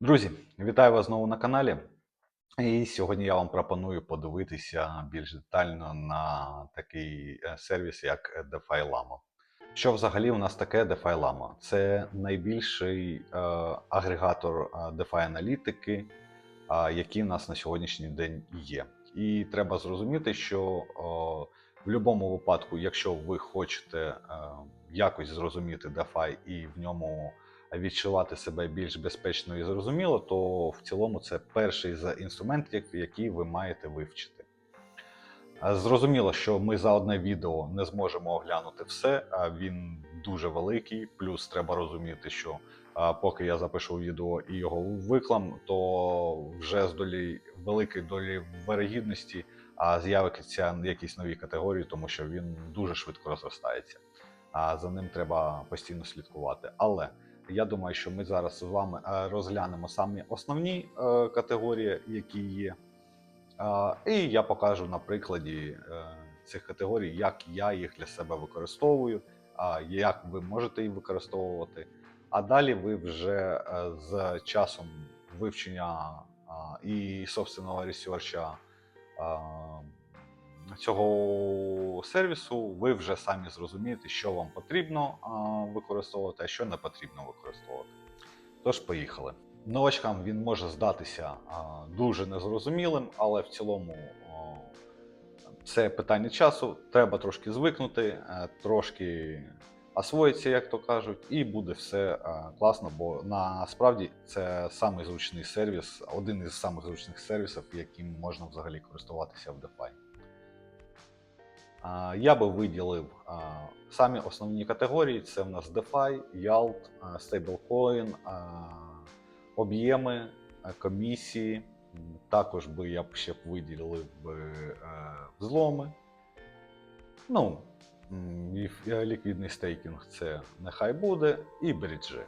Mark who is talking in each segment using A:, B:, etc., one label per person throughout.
A: Друзі, вітаю вас знову на каналі. І сьогодні я вам пропоную подивитися більш детально на такий е, сервіс, як DeFi Lama. Що взагалі у нас таке DeFi Lama? Це найбільший е, агрегатор е, DeFi аналітики, е, який у нас на сьогоднішній день є. І треба зрозуміти, що е, в будь-якому випадку, якщо ви хочете е, якось зрозуміти DeFi і в ньому відчувати себе більш безпечно і зрозуміло, то в цілому це перший з інструментів, який ви маєте вивчити. Зрозуміло, що ми за одне відео не зможемо оглянути все, а він дуже великий. Плюс треба розуміти, що поки я запишу відео і його виклам, то вже з долі великої долі вирогідності з'явиться якісь нові категорії, тому що він дуже швидко розростається. А за ним треба постійно слідкувати. Але я думаю, що ми зараз з вами е, розглянемо самі основні е, категорії, які є. Е, І я покажу на прикладі цих категорій, як я їх для себе використовую, як ви можете їх використовувати. А далі ви вже з часом вивчення і собственного ресерча цього сервісу, ви вже самі зрозумієте, що вам потрібно використовувати, а що не потрібно використовувати. Тож, поїхали. Новачкам він може здатися дуже незрозумілим, але в цілому це питання часу. Треба трошки звикнути, е, трошки освоїтися, як то кажуть, і буде все класно, бо насправді це самий зручний сервіс, один із самих зручних сервісів, яким можна взагалі користуватися в DeFi. Я би виділив самі основні категорії: це в нас DeFi, YALT, Stablecoin, об'єми, комісії. Також би я б ще виділив би е, взломи. Ну, е, ліквідний стейкінг це нехай буде, і бриджі.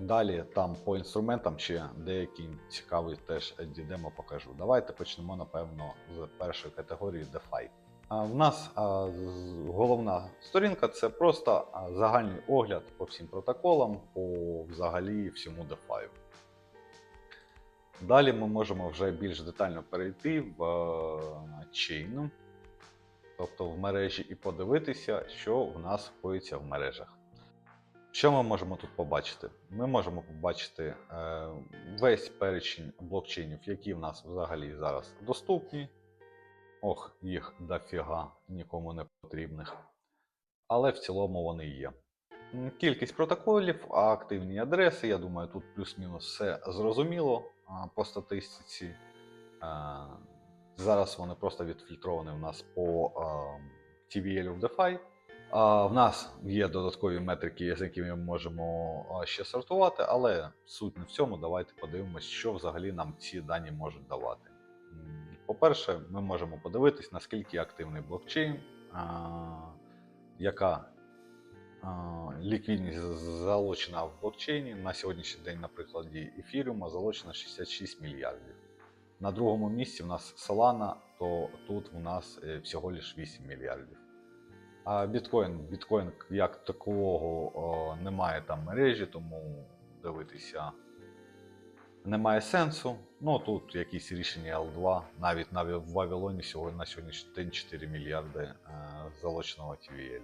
A: Далі там по інструментам ще деякі цікаві теж дідемо покажу. Давайте почнемо, напевно, з першої категорії DeFi. В нас головна сторінка це просто загальний огляд по всім протоколам, по взагалі всьому DeFi. Далі ми можемо вже більш детально перейти в е, чейн, тобто в мережі, і подивитися, що в нас коїться в мережах. Що ми можемо тут побачити? Ми можемо побачити е, весь перечень блокчейнів, які в нас взагалі зараз доступні. Ох, їх дофіга нікому не потрібних. Але в цілому вони є. Кількість протоколів, активні адреси. Я думаю, тут плюс-мінус все зрозуміло по статистиці. Зараз вони просто відфільтровані в нас по TVL в DeFi. В нас є додаткові метрики, з якими ми можемо ще сортувати, але суть не в цьому. Давайте подивимось, що взагалі нам ці дані можуть давати. По-перше, ми можемо подивитись, наскільки активний блокчейн, яка ліквідність залучена в блокчейні. На сьогоднішній день, на прикладі ефіріума, залучено 66 мільярдів. На другому місці в нас Solana, то тут у нас е, всього лиш 8 мільярдів. А біткоін, біткоін як такого немає там мережі, тому дивитися немає сенсу. Ну тут якісь рішення L2, навіть на Вавилоні сьогодні на сьогоднішній день 4 мільярди е, залученого TVL.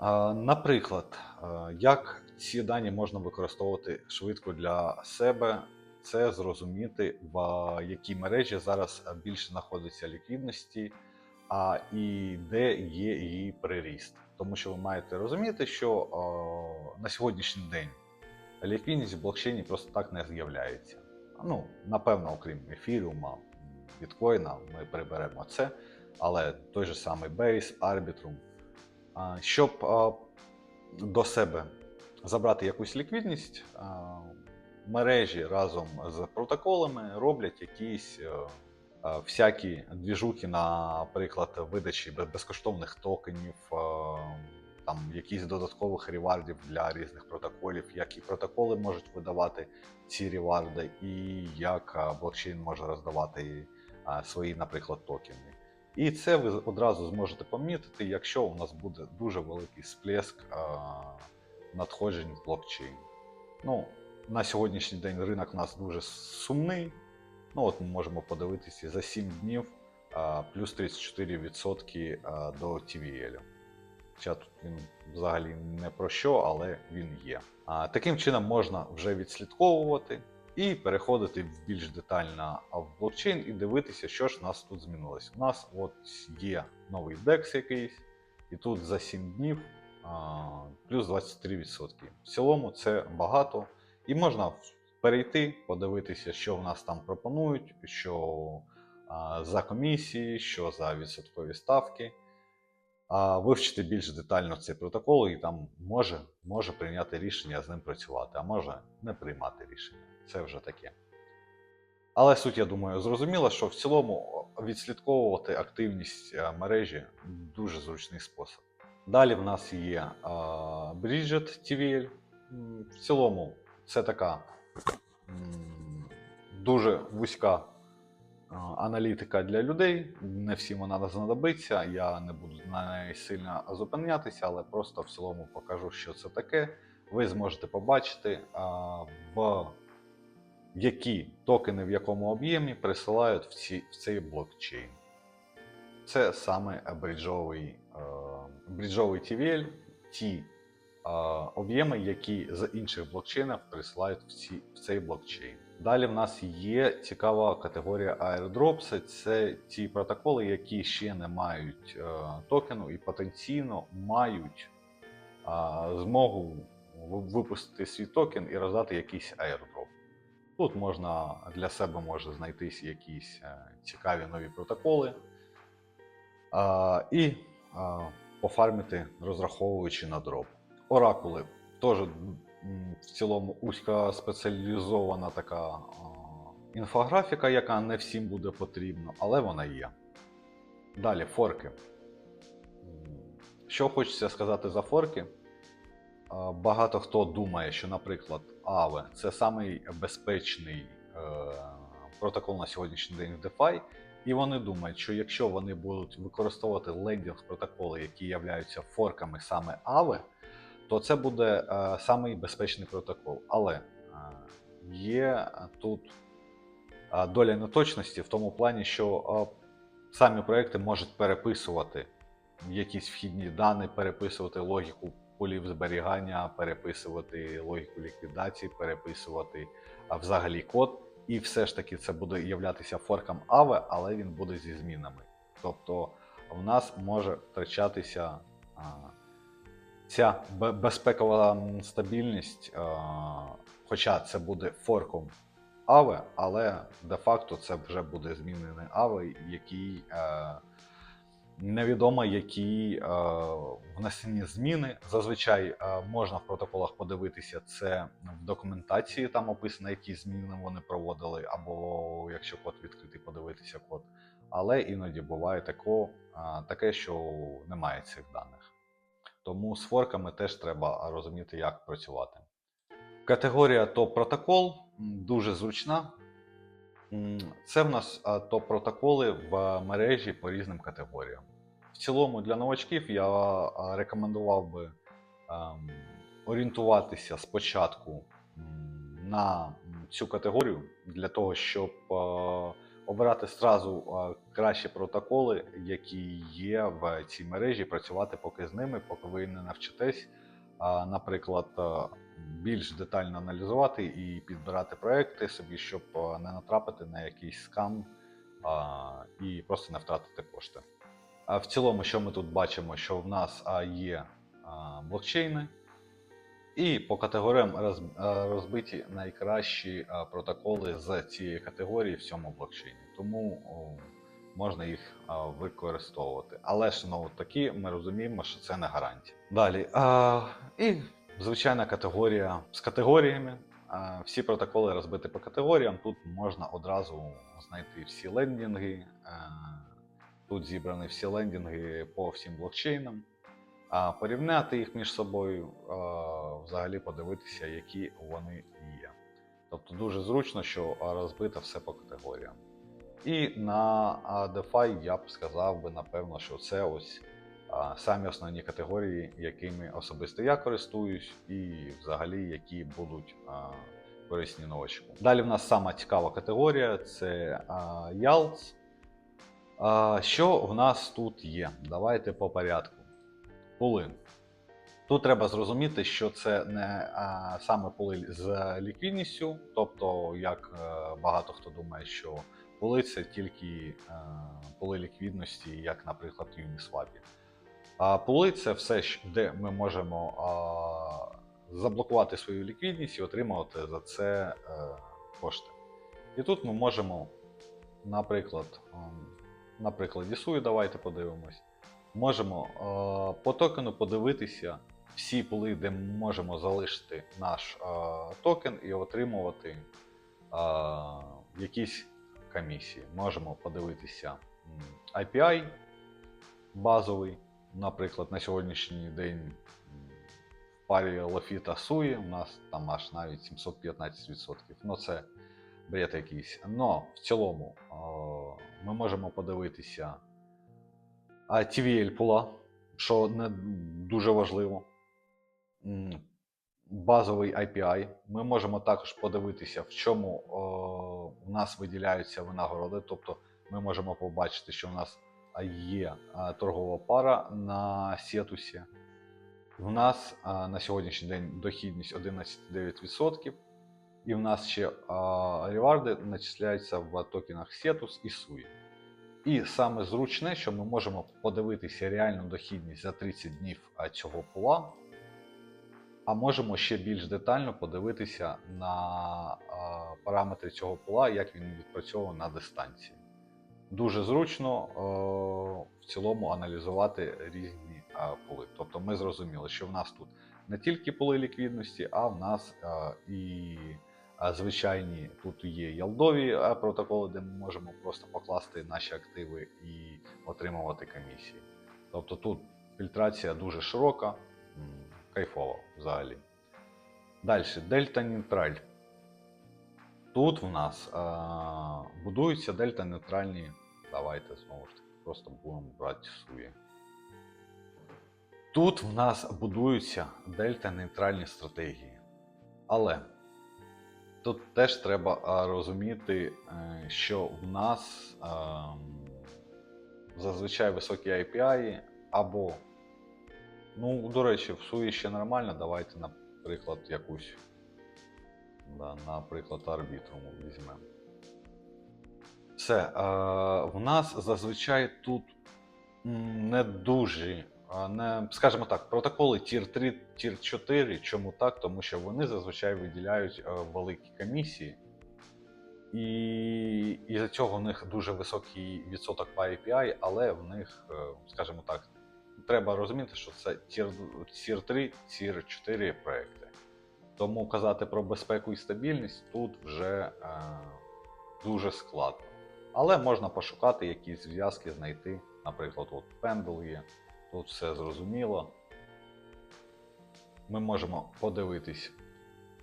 A: Е, Наприклад, е, як ці дані можна використовувати швидко для себе, це зрозуміти, в якій мережі зараз більше знаходиться ліквідності, а і де є її приріст. Тому що ви маєте розуміти, що на сьогоднішній день ліквідність в блокчейні просто так не з'являється. Ну, напевно, окрім ефіріума, біткоїна, ми приберемо це, але той же самий Base, Arbitrum. Щоб до себе забрати якусь ліквідність, мережі разом з протоколами роблять якісь е, всякі двіжухи, наприклад, видачі безкоштовних токенів, там якісь додаткових ревардів для різних протоколів, як і протоколи можуть видавати ці реварди, і як блокчейн може роздавати свої, наприклад, токени. І це ви одразу зможете помітити, якщо у нас буде дуже великий сплеск надходжень в блокчейн. Ну, на сьогоднішній день ринок у нас дуже сумний. Ну от ми можемо подивитися за 7 днів плюс 34% а, до TVL. Хоча тут він взагалі не про що, але він є. А, таким чином можна вже відслідковувати і переходити в більш детально в блокчейн і дивитися, що ж у нас тут змінилось. У нас от є новий DEX якийсь, і тут за 7 днів а, плюс 23%. В цілому це багато. І можна перейти, подивитися, що в нас там пропонують, що а, за комісії, що за відсоткові ставки. А, вивчити більш детально цей протокол і там може, може прийняти рішення з ним працювати, а може не приймати рішення. Це вже таке. Але суть, я думаю, зрозуміла, що в цілому відслідковувати активність е, мережі дуже зручний спосіб. Далі в нас є а, Bridget TVL. В цілому це така дуже вузька аналітика для людей. Не всім вона знадобиться. Я не буду на неї сильно зупинятися, але просто в цілому покажу, що це таке. Ви зможете побачити, в які токени в якому об'ємі присилають в, ці, в цей блокчейн. Це саме бриджовий, бриджовий TVL, ті об'єми, які з інших блокчейнів присилають в, ці, в цей блокчейн. Далі в нас є цікава категорія airdrops. Це ті протоколи, які ще не мають е, токену і потенційно мають змогу випустити свій токен і роздати якийсь airdrop. Тут можна для себе може знайтись якісь е, цікаві нові протоколи і пофармити, розраховуючи на дроп. Оракули теж в цілому узька спеціалізована така інфографіка, яка не всім буде потрібна, але вона є. Далі форки. Що хочеться сказати за форки? Багато хто думає, що, наприклад, Aave – це самий безпечний е, протокол на сьогоднішній день в DeFi, і вони думають, що якщо вони будуть використовувати лендінг протоколи, які являються форками саме Aave, то це буде е, самий безпечний протокол. Але е, є тут е, доля неточності в тому плані, що самі проекти можуть переписувати якісь вхідні дані, переписувати логіку полів зберігання, переписувати логіку ліквідації, переписувати взагалі код. І все ж таки це буде являтися форком Aave, але він буде зі змінами. Тобто в нас може втрачатися ця безпекова стабільність, хоча це буде форком Aave, але де-факто це вже буде змінений Aave, який е, невідомо, які е, внесені зміни. Зазвичай е, можна в протоколах подивитися це в документації, там описано, які зміни вони проводили, або якщо код відкритий, подивитися код. Але іноді буває тако, таке, що немає цих даних. Тому з форками теж треба розуміти, як працювати. Категорія топ-протокол дуже зручна. Це в нас топ-протоколи в мережі по різним категоріям. В цілому для новачків я рекомендував би ем, орієнтуватися спочатку на цю категорію для того, щоб е, обирати зразу е, кращі протоколи, які є в цій мережі, працювати поки з ними, поки ви не навчитесь, наприклад, більш детально аналізувати і підбирати проекти собі, щоб не натрапити на якийсь скам і просто не втратити кошти. В цілому, що ми тут бачимо, що в нас є блокчейни, і по категоріям розбиті найкращі протоколи з цієї категорії в цьому блокчейні. Тому можна їх використовувати. Але ж знову таки ми розуміємо, що це не гарантія. Далі. А, і звичайна категорія з категоріями. Всі протоколи розбиті по категоріям. Тут можна одразу знайти всі лендінги. е, Тут зібрані всі лендінги по всім блокчейнам, а порівняти їх між собою, взагалі подивитися, які вони є. Тобто дуже зручно, що розбито все по категоріям. І на DeFi я б сказав би, напевно, що це ось а, самі основні категорії, якими особисто я користуюсь, і взагалі які будуть а, корисні новачку. Далі в нас сама цікава категорія це а, YALTS. Що в нас тут є? Давайте по порядку. Пули. Тут треба зрозуміти, що це не а, саме пули з ліквідністю, тобто, як е, багато хто думає, що пули це тільки е, пули ліквідності, як, наприклад, Uniswap. А пули це все, де ми можемо заблокувати свою ліквідність і отримувати за це е, кошти. І тут ми можемо, наприклад, на прикладі Суї, давайте подивимось. Можемо е, по токену подивитися всі пули, де ми можемо залишити наш е, токен і отримувати е, якісь комісії. Можемо подивитися API базовий, наприклад, на сьогоднішній день в парі Лафіта Суї у нас там аж навіть 715%. Ну це бред якийсь. Но в цілому ми можемо подивитися TVL пула, що не дуже важливо. Базовий API. Ми можемо також подивитися, в чому о, у нас виділяються винагороди. Тобто ми можемо побачити, що у нас є торгова пара на Сетусі. В нас а, на сьогоднішній день дохідність 11,9%. І в нас ще а, реварди начисляються в токенах Cetus і SUI. І саме зручне, що ми можемо подивитися реальну дохідність за 30 днів цього пула, а можемо ще більш детально подивитися на параметри цього пула, як він відпрацьовує на дистанції. Дуже зручно е, в цілому аналізувати різні е, пули. Тобто ми зрозуміли, що в нас тут не тільки пули ліквідності, а в нас е, і е, звичайні тут є ялдові е, протоколи, де ми можемо просто покласти наші активи і отримувати комісії. Тобто тут фільтрація дуже широка, кайфово взагалі. Далі, дельта нейтраль. Тут в нас е, будуються дельта-нейтральні. Давайте знову ж таки просто будемо брати суї. Тут в нас будуються дельта-нейтральні стратегії. Але тут теж треба розуміти, е, що в нас е, зазвичай високі API або, ну, до речі, в суї ще нормально. Давайте, наприклад, якусь Да, наприклад, арбітруму візьмемо. Все. Е, в нас зазвичай тут не дуже, не, скажімо так, протоколи Tier 3, Tier 4. Чому так? Тому що вони зазвичай виділяють великі комісії. І із-за цього в них дуже високий відсоток по API, але в них, е, скажімо так, треба розуміти, що це Tier 3, Tier 4 проекти. Тому казати про безпеку і стабільність тут вже е, дуже складно. Але можна пошукати якісь зв'язки, знайти. Наприклад, от пендл є, тут все зрозуміло. Ми можемо подивитись,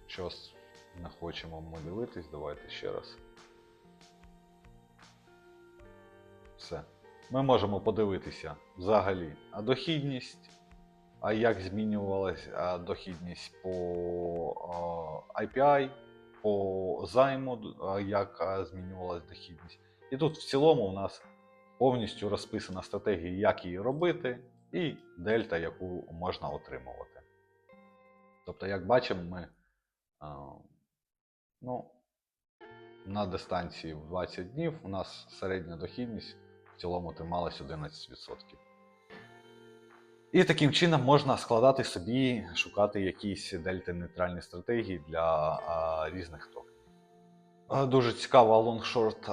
A: що не хочемо ми дивитись. Давайте ще раз. Все. Ми можемо подивитися взагалі а дохідність, а як змінювалась дохідність по IPI, по займу, як а, змінювалась дохідність. І тут в цілому у нас повністю розписана стратегія, як її робити, і дельта, яку можна отримувати. Тобто, як бачимо, ми ну, на дистанції в 20 днів у нас середня дохідність в цілому трималась 11%. І таким чином можна складати собі, шукати якісь дельта-нейтральні стратегії для а, різних токенів. Дуже цікаво, лонгшорт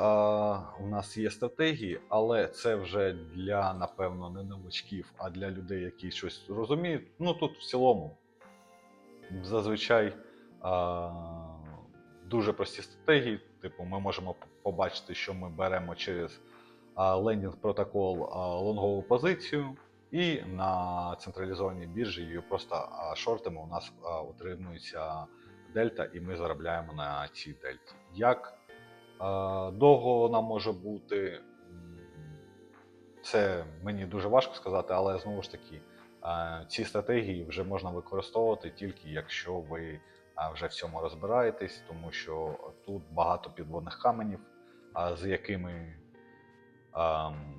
A: у нас є стратегії, але це вже для, напевно, не новачків, а для людей, які щось розуміють. Ну тут в цілому зазвичай а, дуже прості стратегії. Типу, ми можемо побачити, що ми беремо через лендінг протокол лонгову позицію, і на централізованій біржі її просто а, шортами у нас а, утримується дельта, і ми заробляємо на цій дельті. Як довго вона може бути, це мені дуже важко сказати, але знову ж таки, е, ці стратегії вже можна використовувати тільки якщо ви е, вже в цьому розбираєтесь, тому що тут багато підводних каменів, з якими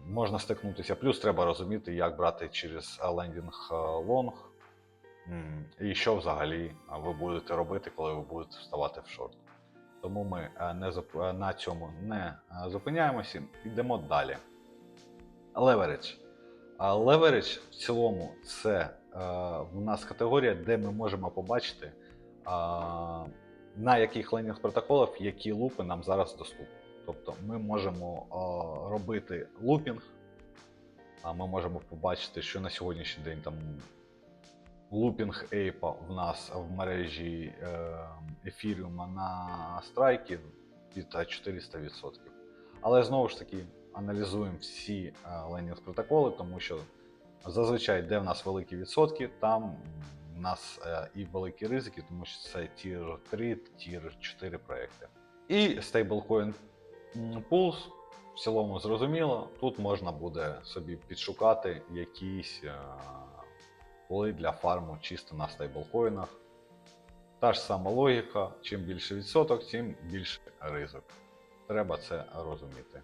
A: можна стикнутися. Плюс треба розуміти, як брати через лендінг е, лонг, і що взагалі ви будете робити, коли ви будете вставати в шорт. Тому ми е, не е, на цьому не зупиняємося, йдемо далі. Леверидж. Леверидж в цілому це в нас категорія, де ми можемо побачити, на яких лендінг протоколах які лупи нам зараз доступні. Тобто ми можемо робити лупінг, а ми можемо побачити, що на сьогоднішній день там лупінг ейпа в нас в мережі е, ефіріума на страйкі під е, 400%. Але знову ж таки аналізуємо всі лендінг протоколи, тому що зазвичай, де в нас великі відсотки, там в нас е, і великі ризики, тому що це Tier 3, Tier 4 проекти. І Stablecoin Pools в цілому зрозуміло. Тут можна буде собі підшукати якісь е, поли для фарму чисто на стейблкоїнах. Та ж сама логіка, чим більше відсоток, тим більше ризик. Треба це розуміти.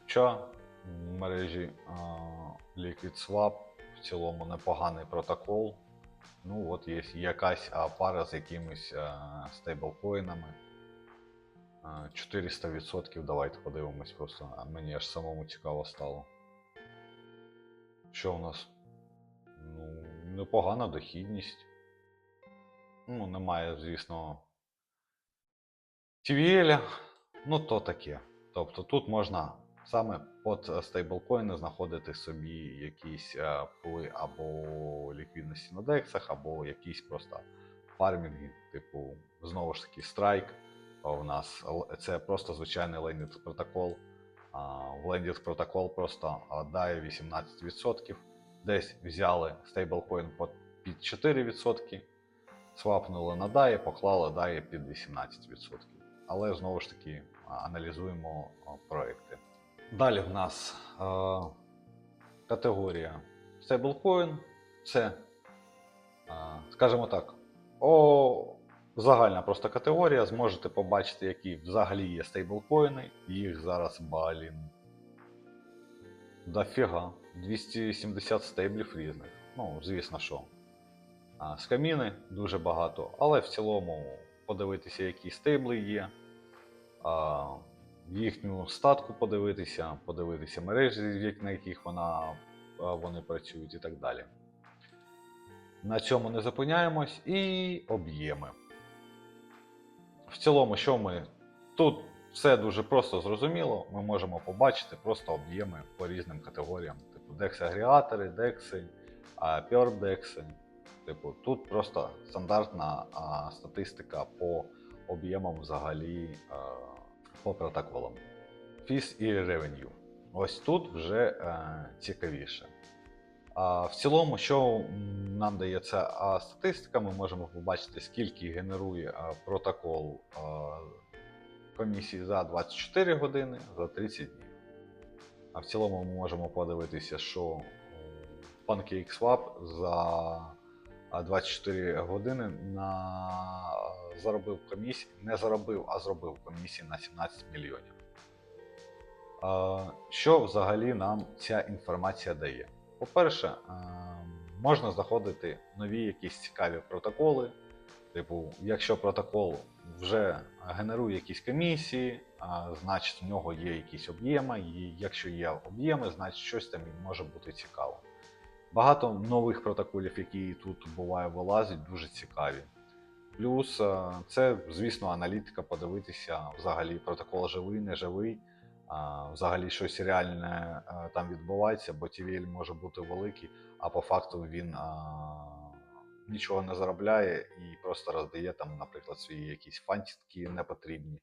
A: Хоча в мережі а, LiquidSwap в цілому непоганий протокол. Ну, от є якась пара з якимись а, стейблкоїнами. А, 400%. Давайте подивимось просто. А мені аж самому цікаво стало. Що у нас? Ну, непогана дохідність. Ну, немає, звісно, TVL, ну то таке. Тобто тут можна саме під стейблкоїни знаходити собі якісь е, пули або ліквідності на дексах, або якісь просто фармінги, типу, знову ж таки, страйк. У нас це просто звичайний лендінг протокол. В лендінг протокол просто дає 18%. Десь взяли стейблкоін під- під 4%, свапнули на DAI, поклали DAI під 18%. Але знову ж таки аналізуємо проекти. Далі в нас категорія стейблкоін. Це, скажімо так, о, загальна просто категорія. Зможете побачити, які взагалі є стейблкоїни. Їх зараз балін. Дофіга. 270 стейблів різних. Ну, звісно, що. А, Скаміни дуже багато, але в цілому подивитися, які стейбли є, а, їхню статку подивитися, подивитися мережі, на яких вона, вони працюють і так далі. На цьому не зупиняємось і об'єми. В цілому, що ми тут все дуже просто зрозуміло. Ми можемо побачити просто об'єми по різним категоріям, типу декс-агрегатори, декси, пердекси. Типу, тут просто стандартна а, статистика по об'ємам взагалі а, по протоколам. Фіс і ревеню. Ось тут вже е, цікавіше. В цілому, що нам дає ця статистика, ми можемо побачити, скільки генерує протокол комісії за 24 години, за 30 днів. А в цілому ми можемо подивитися, що PancakeSwap за 24 години на заробив комісії, не заробив, а зробив комісії на 17 мільйонів. Що взагалі нам ця інформація дає? По-перше, е, можна знаходити нові якісь цікаві протоколи. Типу, якщо протокол вже генерує якісь комісії, значить в нього є якісь об'єми, і якщо є об'єми, значить щось там може бути цікаво. Багато нових протоколів, які тут буває вилазять, дуже цікаві. Плюс е, це, звісно, аналітика, подивитися взагалі протокол живий, не живий, взагалі щось реальне е, там відбувається, бо TVL може бути великий, а по факту він нічого не заробляє і просто роздає там, наприклад, свої якісь фантики непотрібні,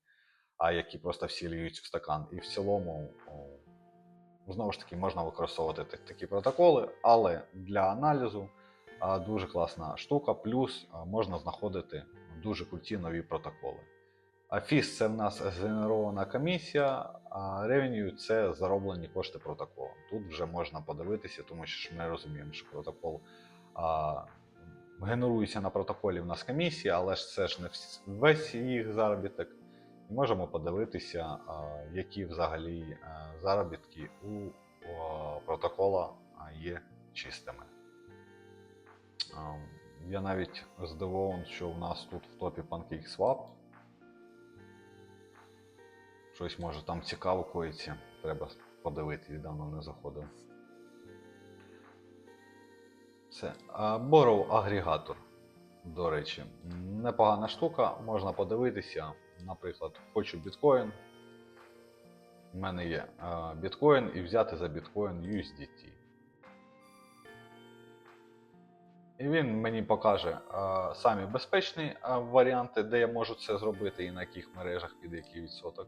A: а які просто всі ліють в стакан. І в цілому, знову ж таки, можна використовувати такі протоколи, але для аналізу дуже класна штука. Плюс можна знаходити дуже круті нові протоколи. Фіс це в нас згенерована комісія, а revenue це зароблені кошти протоколу. Тут вже можна подивитися, тому що ми розуміємо, що протокол а, генерується на протоколі в нас комісія, але ж це ж не весь їх заробіток. І можемо подивитися, а, які взагалі а, заробітки у а, протокола є чистими. А, Я навіть здивований, що в нас тут в топі PancakeSwap. Щось може там цікаво коїться. Треба подивитись, давно не заходив. Це. Borrow агрегатор. До речі, непогана штука, можна подивитися. Наприклад, хочу біткоін. У мене є біткоін і взяти за біткоін USDT. І він мені покаже самі безпечні варіанти, де я можу це зробити і на яких мережах під який відсоток.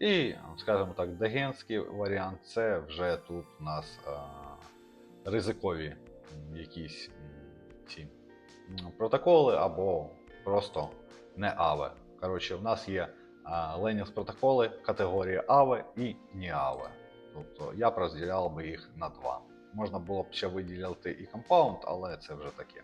A: І, скажімо так, дегенський варіант це вже тут у нас е, ризикові якісь ці протоколи або просто не AVE. Коротше, в нас є Linux протоколи категорії AVE і AVE. Тобто я б розділяв би їх на два. Можна було б ще виділяти і Compound, але це вже таке.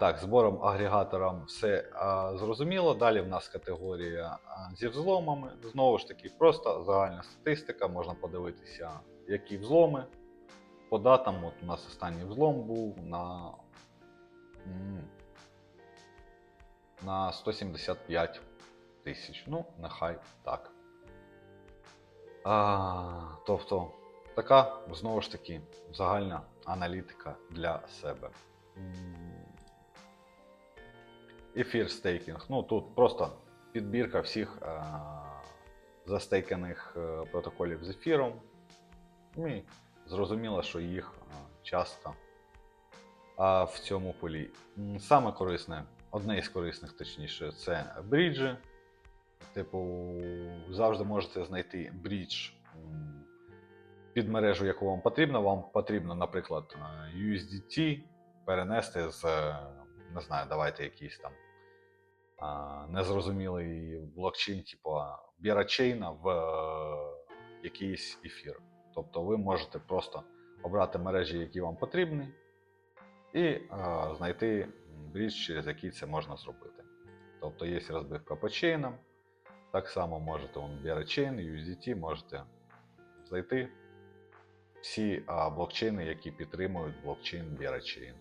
A: Так, збором агрегатором все зрозуміло. Далі в нас категорія зі взломами. Знову ж таки, просто загальна статистика, можна подивитися, які взломи. По датам, от у нас останній взлом був на, на 175 тисяч. Ну, нехай так. А, тобто, така, знову ж таки, загальна аналітика для себе. Ефір стейкінг. Ну тут просто підбірка всіх е, застейканих е, протоколів з ефіром. Ну, І зрозуміло, що їх е, часто а, в цьому полі. Саме корисне, одне із корисних, точніше, це бріджі. Типу, завжди можете знайти брідж під мережу, яку вам потрібно. Вам потрібно, наприклад, е, USDT перенести з, не знаю, давайте якийсь там незрозумілий блокчейн, типу бірачейна в е, якийсь ефір. Тобто ви можете просто обрати мережі, які вам потрібні, і е, знайти брідж, через який це можна зробити. Тобто є розбивка по чейнам. Так само можете бірачейн, USDT, можете знайти всі а, блокчейни, які підтримують блокчейн бірачейн.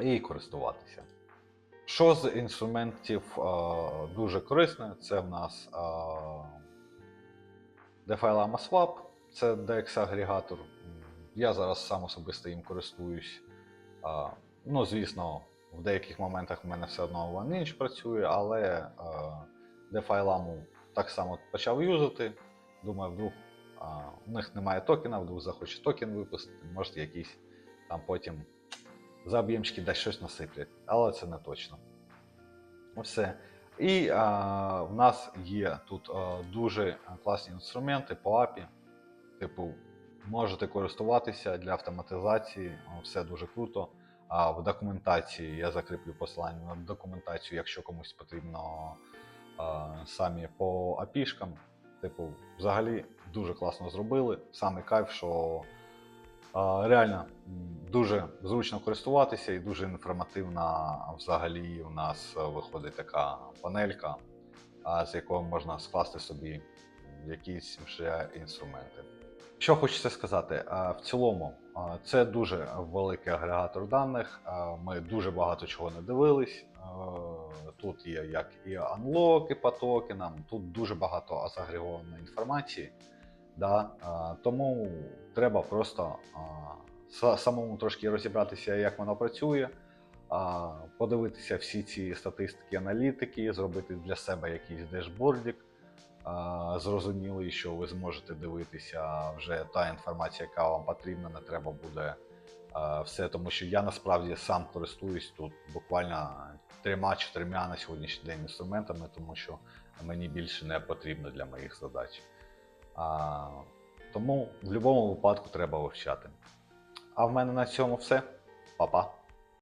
A: І користуватися. Що з інструментів а, дуже корисне, це в нас а, DeFi Lama Swap, це DEX-агрегатор. Я зараз сам особисто їм користуюсь. А, ну, звісно, в деяких моментах в мене все одно OneInch працює, але а, DeFi Lama так само почав юзати. Думаю, вдруг у них немає токена, вдруг захоче токен випустити, може якийсь там потім за об'ємчики десь щось насиплять, але це не точно. Все. І а, в нас є тут а, дуже класні інструменти по API. Типу, можете користуватися для автоматизації, все дуже круто. А в документації я закріплю посилання на документацію, якщо комусь потрібно а, самі по API-шкам. Типу, взагалі дуже класно зробили. Саме кайф, що реально дуже зручно користуватися і дуже інформативна взагалі у нас е, виходить така панелька, з якою можна скласти собі якісь вже інструменти. Що хочеться сказати, в цілому це дуже великий агрегатор даних. Ми дуже багато чого не дивились. Тут є як і анлоки по токенам, тут дуже багато загрегованої інформації. Да? Тому треба просто самому трошки розібратися, як воно працює, подивитися всі ці статистики, аналітики, зробити для себе якийсь дешбордик, а, зрозумілий, що ви зможете дивитися вже та інформація, яка вам потрібна, не треба буде все, тому що я насправді сам користуюсь тут буквально трьома-чотирма на сьогоднішній день інструментами, тому що мені більше не потрібно для моїх задач. А, тому в будь-якому випадку треба вивчати. А в мене на цьому все. Па-па.